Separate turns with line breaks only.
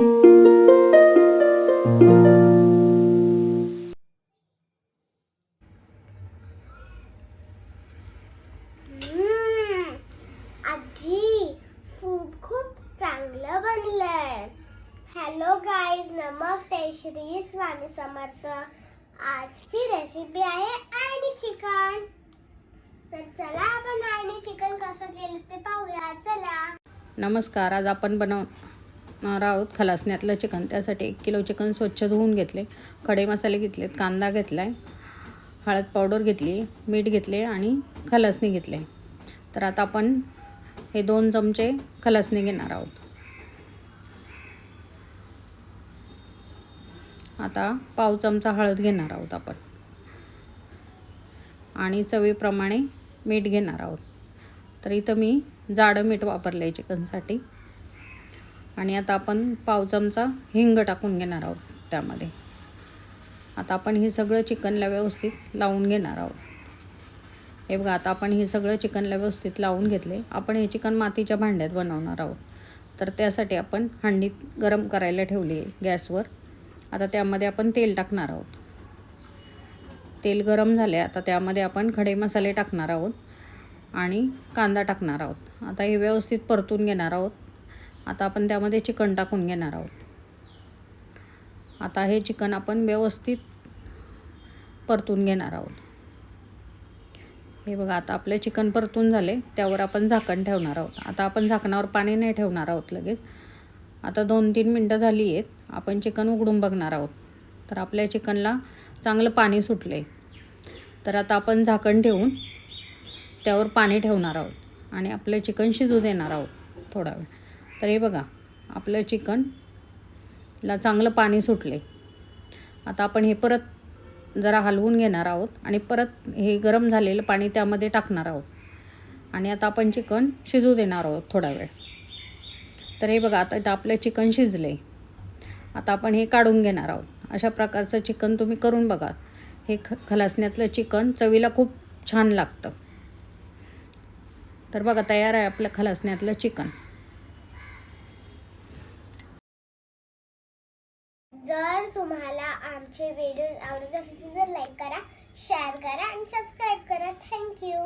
Hello guys नमस्ते. श्री स्वामी समर्थ. आजची recipe आहे आणि चिकन. तर चला आपण आणि चिकन कसं केलं ते पाहूया. चला.
नमस्कार आज आपण बनव बनवणार आहोत खलासण्यातलं चिकन. त्यासाठी एक किलो चिकन स्वच्छ धुवून घेतले. खडे मसाले घेतलेत कांदा घेतला आहे हळद पावडर घेतली मीठ घेतले आणि खलसणी घेतले. तर आता आपण हे दोन चमचे खलसणी घेणार आहोत. आता पाव चमचा हळद घेणार आहोत आपण. आणि चवीप्रमाणे मीठ घेणार आहोत. तर इथं मी जाडं मीठ वापरलं आहे चिकनसाठी. आणि आता आपण पाव चमचा हिंग टाकून घेणार आहोत त्यामध्ये. आता आपण हे सगळं चिकनला व्यवस्थित लावून घेणार आहोत. हे बघा आता आपण हे सगळं चिकनला व्यवस्थित लावून घेतले. आपण हे चिकन मातीच्या भांड्यात बनवणार आहोत. तर त्यासाठी आपण हंडीत गरम करायला ठेवली आहे गॅसवर. आता त्यामध्ये आपण तेल टाकणार आहोत. तेल गरम झाले आता त्यामध्ये आपण खडे मसाले टाकणार आहोत आणि कांदा टाकणार आहोत. आता हे व्यवस्थित परतून घेणार आहोत. आता आपण त्यामध्ये चिकन टाकून घेणार आहोत. आता हे चिकन आपण व्यवस्थित परतून घेणार आहोत. हे बघा आता आपले चिकन परतून झाले त्यावर आपण झाकण ठेवणार आहोत. आता आपण झाकणावर पाणी नाही ठेवणार आहोत लगेच. आता दोन तीन मिनटं झाली आहेत आपण चिकन उघडून बघणार आहोत. तर आपल्या चिकनला चांगलं पाणी सुटले तर आता आपण झाकण ठेवून त्यावर पाणी ठेवणार आहोत आणि आपलं चिकन शिजू देणार आहोत थोडा वेळ. तर हे बघा आपलं चिकनला चांगलं पाणी सुटले. आता आपण हे परत जरा हलवून घेणार आहोत आणि परत हे गरम झालेलं पाणी त्यामध्ये टाकणार आहोत. आणि आता आपण चिकन शिजू देणार आहोत थोडा वेळ. तर हे बघा आता इथं आपलं चिकन शिजले. आता आपण हे काढून घेणार आहोत. अशा प्रकारचं चिकन तुम्ही करून बघा. हे ख खलासण्यातलं चिकन चवीला खूप छान लागतं. तर बघा तयार आहे आपलं खलासण्यातलं चिकन.
जर तुम्हाला आमचे व्हिडिओ आवडत असेल तर लाईक करा शेअर करा आणि सबस्क्राईब करा. थँक्यू